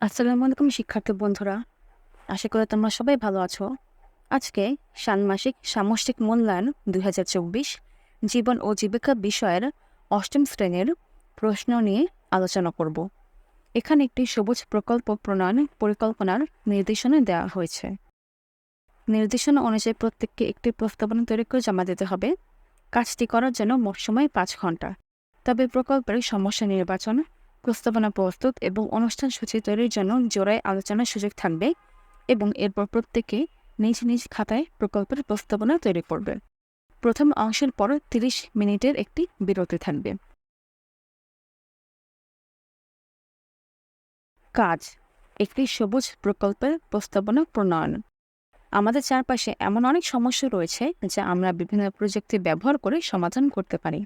আসসালামু আলাইকুম, শিক্ষার্থী বন্ধুরা। আশা করি তোমরা সবাই ভালো আছো। আজকে ষান্মাসিক সামষ্টিক মূল্যায়ন দুই হাজার চব্বিশ, জীবন ও জীবিকা বিষয়ের অষ্টম শ্রেণির প্রশ্ন নিয়ে আলোচনা করব। এখানে একটি সবুজ প্রকল্প প্রণয়ন পরিকল্পনার নির্দেশনা দেওয়া হয়েছে। নির্দেশনা অনুযায়ী প্রত্যেককে একটি প্রস্তাবনা তৈরি করে জমা দিতে হবে। কাজটি করার জন্য মোট সময় পাঁচ ঘণ্টা। তবে প্রকল্পের সমস্যা নির্বাচন প্রস্তাবনা প্রস্তুত এবং অনুষ্ঠান সূচি তৈরির জন্য জোড়ায় আলোচনার সুযোগ থাকবে এবং এরপর প্রত্যেকে নিজ নিজ খাতায় প্রকল্পের প্রস্তাবনা তৈরি করবে। প্রথম অংশের পর তিরিশ মিনিটের একটি বিরতি থাকবে। কাজ। একটি সবুজ প্রকল্পের প্রস্তাবনা প্রণয়ন। আমাদের চারপাশে এমন অনেক সমস্যা রয়েছে যা আমরা বিভিন্ন প্রযুক্তি ব্যবহার করে সমাধান করতে পারি।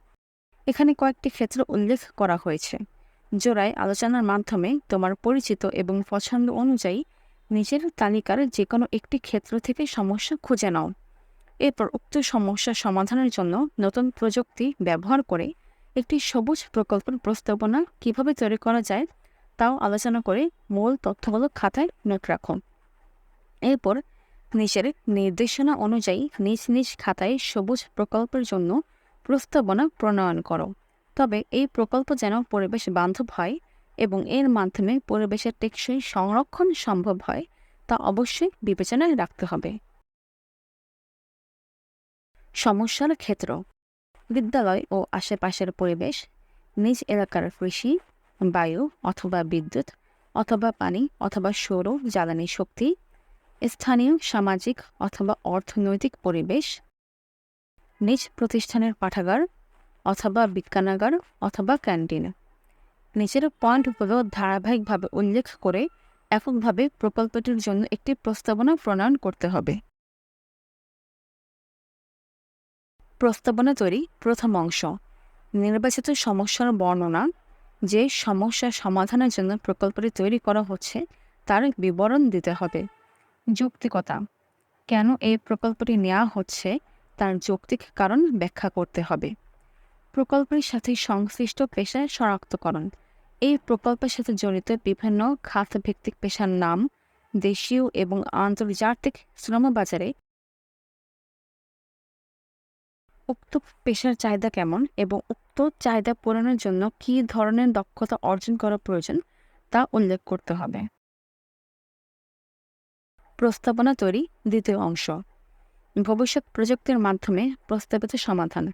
এখানে কয়েকটি ক্ষেত্র উল্লেখ করা হয়েছে। জোড়ায় আলোচনার মাধ্যমে তোমার পরিচিত এবং পছন্দ অনুযায়ী নিজের তালিকার যে কোনো একটি ক্ষেত্র থেকে সমস্যা খুঁজে নাও। এরপর উক্ত সমস্যা সমাধানের জন্য নতুন প্রযুক্তি ব্যবহার করে একটি সবুজ প্রকল্পের প্রস্তাবনা কীভাবে তৈরি করা যায় তাও আলোচনা করে মূল তথ্যগুলো খাতায় নোট রাখো। এরপর নিজের নির্দেশনা অনুযায়ী নিজ নিজ খাতায় সবুজ প্রকল্পের জন্য প্রস্তাবনা প্রণয়ন করো। তবে এই প্রকল্প যেন পরিবেশ বান্ধব হয় এবং এর মাধ্যমে পরিবেশের টেকসই সংরক্ষণ সম্ভব হয়, তা অবশ্যই বিবেচনায় রাখতে হবে। সমস্যার ক্ষেত্র, বিদ্যালয় ও আশেপাশের পরিবেশ, নিজ এলাকার কৃষি, বায়ু অথবা বিদ্যুৎ, অথবা পানি অথবা সৌর, জ্বালানি শক্তি, স্থানীয় সামাজিক অথবা অর্থনৈতিক পরিবেশ, নিজ প্রতিষ্ঠানের পাঠাগার অথবা বিজ্ঞানাগার অথবা ক্যান্টিন। নিচের পয়েন্টগুলো ধারাবাহিকভাবে উল্লেখ করে এককভাবে প্রকল্পটির জন্য একটি প্রস্তাবনা প্রণয়ন করতে হবে। প্রস্তাবনা তৈরি প্রথম অংশ। নির্বাচিত সমস্যার বর্ণনা, যে সমস্যা সমাধানের জন্য প্রকল্পটি তৈরি করা হচ্ছে, তার বিবরণ দিতে হবে। যৌক্তিকতা, কেন এই প্রকল্পটি নেওয়া হচ্ছে, তার যৌক্তিক কারণ ব্যাখ্যা করতে হবে। প্রকল্পের সাথে সংশ্লিষ্ট পেশার শনাক্তকরণ। এই প্রকল্পের সাথে জড়িত বিভিন্ন খাতভিত্তিক পেশার নাম, দেশীয় এবং আন্তর্জাতিক শ্রম বাজারে উক্ত পেশার চাহিদা কেমন এবং উক্ত চাহিদা পূরণের জন্য কী ধরনের দক্ষতা অর্জন করা প্রয়োজন তা উল্লেখ করতে হবে। প্রস্তাবনা তৈরি দ্বিতীয় অংশ। ভবিষ্যৎ প্রযুক্তির মাধ্যমে প্রস্তাবিত সমাধান।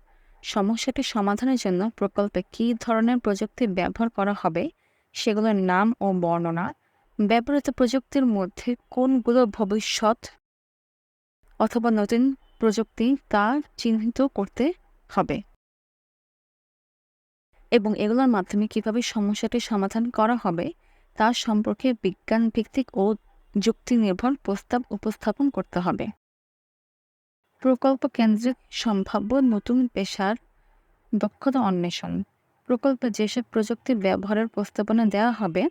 সমস্যাটি সমাধানের জন্য প্রকল্পে কী ধরনের প্রযুক্তি ব্যবহার করা হবে, সেগুলোর নাম ও বর্ণনা, ব্যবহৃত প্রযুক্তির মধ্যে কোনগুলো ভবিষ্যৎ অথবা নতুন প্রযুক্তি তা চিহ্নিত করতে হবে? এবং এগুলোর মাধ্যমে কীভাবে সমস্যাটি সমাধান করা হবে, তা সম্পর্কে বিজ্ঞান ভিত্তিক ও যুক্তি নির্ভর প্রস্তাব উপস্থাপন করতে হবে। প্রকল্প কেন্দ্রিক সম্ভাব্য নতুন পেশার দক্ষতা অন্বেষণ। প্রকল্পে যেসব প্রযুক্তি ব্যবহারের প্রস্তাবনা দেওয়া হবে,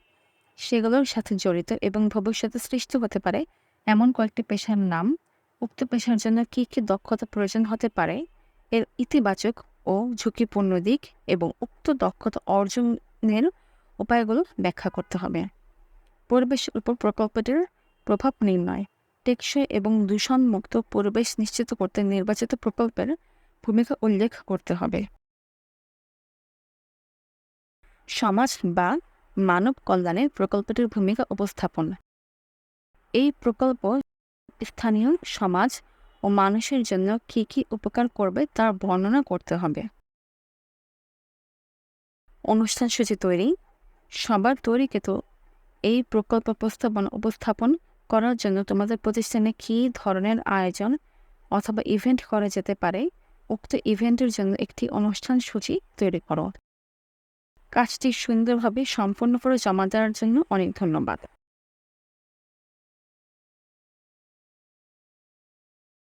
সেগুলোর সাথে জড়িত এবং ভবিষ্যতে সৃষ্টি হতে পারে এমন কয়েকটি পেশার নাম। উক্ত পেশার জন্য কী কী দক্ষতা প্রয়োজন হতে পারে, এর ইতিবাচক ও ঝুঁকিপূর্ণ দিক এবং উক্ত দক্ষতা অর্জনের উপায়গুলো ব্যাখ্যা করতে হবে। পরিবেশের উপর প্রকল্পটির প্রভাব নির্ণয়। টেকসই এবং দূষণমুক্ত পরিবেশ নিশ্চিত করতে নির্বাচিত প্রকল্পের ভূমিকা উল্লেখ করতে হবে। সমাজ বা মানব কল্যাণে প্রকল্পটির ভূমিকা উপস্থাপন। এই প্রকল্প স্থানীয় সমাজ ও মানুষের জন্য কী কী উপকার করবে তার বর্ণনা করতে হবে। অনুষ্ঠান সূচি তৈরি। সবার তৈরিকৃত এই প্রকল্প প্রস্তাবনা উপস্থাপন করার জন্য তোমাদের প্রতিষ্ঠানে কী ধরনের আয়োজন অথবা ইভেন্ট করা যেতে পারে? উক্ত ইভেন্টের জন্য একটি অনুষ্ঠান সূচি তৈরি করো। কাজটি সুন্দরভাবে সম্পন্ন করে জমা দেওয়ার জন্য অনেক ধন্যবাদ।